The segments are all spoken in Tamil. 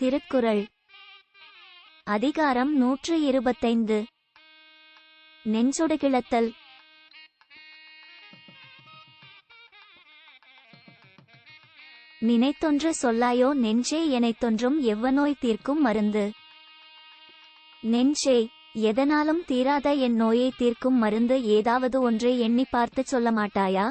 திருக்குறள். அதிகாரம் நூற்று இருபத்தைந்து. நெஞ்சொடு கிளத்தல் நினைத்தொன்று சொல்லாயோ நெஞ்சே எனைத்தொன்றும் எவ்வநோய் தீர்க்கும் மருந்து. நெஞ்சே எதனாலும் தீராத என் நோயை தீர்க்கும் மருந்து ஏதாவது ஒன்றை எண்ணி பார்த்துச் சொல்ல மாட்டாயா?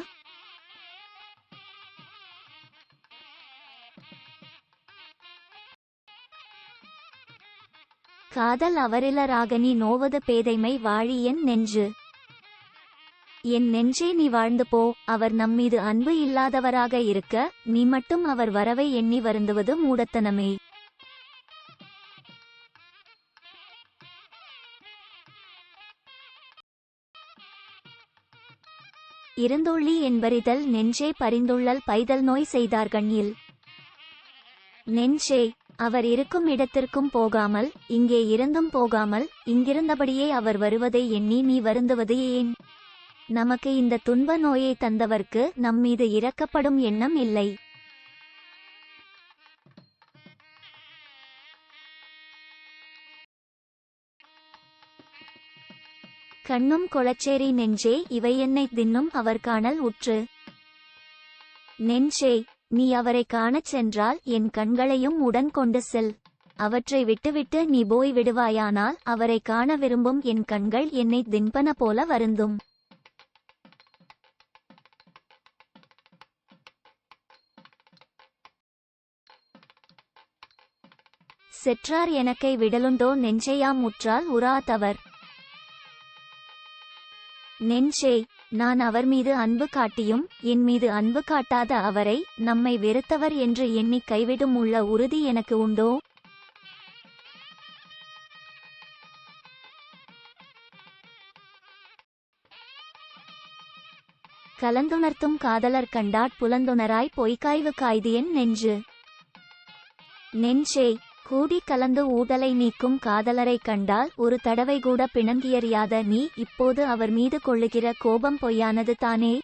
காதல் அவரிலராகனி நோவது பேதைமை வாழி என் நெஞ்சு. என் நெஞ்சே நீ வாழ்ந்து போ அவர் நம்மீது அன்பு இல்லாதவராக இருக்க நீ மட்டும் அவர் வரவை எண்ணி வருந்துவது மூடத்தனமே. இருந்தொள்ளி என்பரிதல் நெஞ்சே பரிந்துள்ளல் பைதல் நோய் செய்தார்கண்ணில். நெஞ்சே அவர் இருக்கும் இடத்திற்கும் போகாமல் இங்கே இருந்தும் போகாமல் இங்கிருந்தபடியே அவர் வருவதை எண்ணி நீ வருந்துவது ஏன்? நமக்கு இந்த துன்ப நோயை தந்தவர்க்கு நம்மீது இறக்கப்படும் எண்ணம் இல்லை. கண்ணும் கொளச்சேரி நெஞ்சே இவை என்னை தின்னும் அவர் காணல் உற்று. நெஞ்சே நீ அவரை காணச் சென்றால் என் கண்களையும் உடன் கொண்டு செல். அவற்றை விட்டுவிட்டு நீ போய் விடுவாயானால் அவரை காண விரும்பும் என் கண்கள் என்னை தின்பன போல வருந்தும். செற்றார் எனக்கை விடலுண்டோ நெஞ்சையாம் முற்றால் உறாதவர் நெஞ்சே நான் அவர் மீது அன்பு காட்டியும் என் மீது அன்பு காட்டாத அவரை நம்மை வெறுத்தவர் என்று எண்ணி கைவிடும் உள்ள உறுதி எனக்கு உண்டோ? கலந்துணர்த்தும் காதலர் கண்டாட் புலந்துணராய் பொய்க்காய்வு காய்தியன் நெஞ்சு. நெஞ்சே கூடி கலந்து ஊடலை நீக்கும் காதலரை கண்டால் ஒரு தடவை கூட பிணங்கியறியாத நீ இப்போது அவர் மீது கொள்ளுகிற கோபம் பொய்யானது தானே?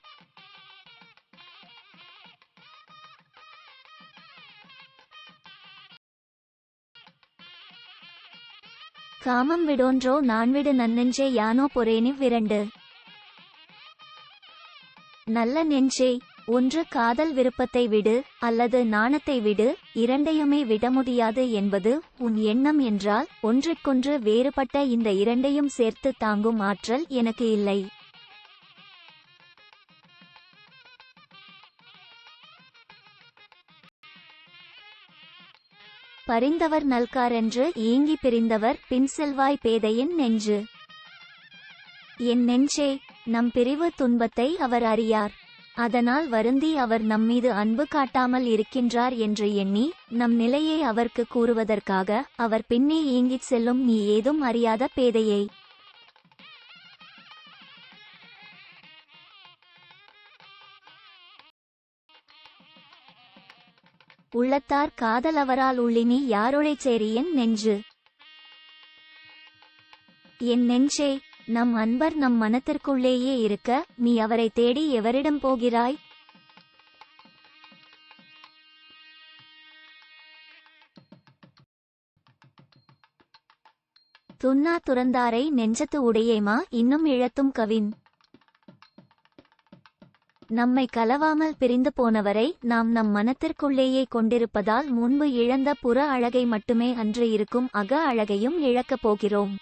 காமம் விடோன்றோ நான் விடு நன்னெஞ்சே யானோ பொறேனி விரண்டு. நல்ல நெஞ்சே ஒன்று காதல் விருப்பத்தை விடு அல்லது நாணத்தை விடு இரண்டையுமே விட முடியாது என்பது உன் எண்ணம் என்றால் ஒன்றுக்கொன்று வேறுபட்ட இந்த இரண்டையும் சேர்த்து தாங்கும் ஆற்றல் எனக்கு இல்லை. பரிந்தவர் நல்காரென்று ஏங்கி பிரிந்தவர் பின் செல்வாய் பேதையின் நெஞ்சு. என் நெஞ்சே நம் பிரிவு துன்பத்தை அவர் அறியார். அதனால் வருந்தி அவர் நம்மீது அன்பு காட்டாமல் இருக்கின்றார் என்று எண்ணி நம் நிலையை அவர்க்கு கூறுவதற்காக அவர் பின்னே ஏங்கிச் செல்லும் நீ ஏதும் அறியாத பேதையை. உள்ளத்தார் காதல் அவரால் உள்ளினி யாரொழைச் சேரியன் நெஞ்சு? என் நெஞ்சே நம் அன்பர் நம் மனத்திற்குள்ளேயே இருக்க நீ அவரை தேடி எவரிடம் போகிறாய்? துன்னா துறந்தாரை நெஞ்சத்து உடையேமா இன்னும் இழத்தும் கவின். நம்மை கலவாமல் பிரிந்து போனவரை நாம் நம் மனத்திற்குள்ளேயே கொண்டிருப்பதால் முன்பு இழந்த புற அழகை மட்டுமே அன்று இருக்கும் அக அழகையும் இழக்கப் போகிறோம்.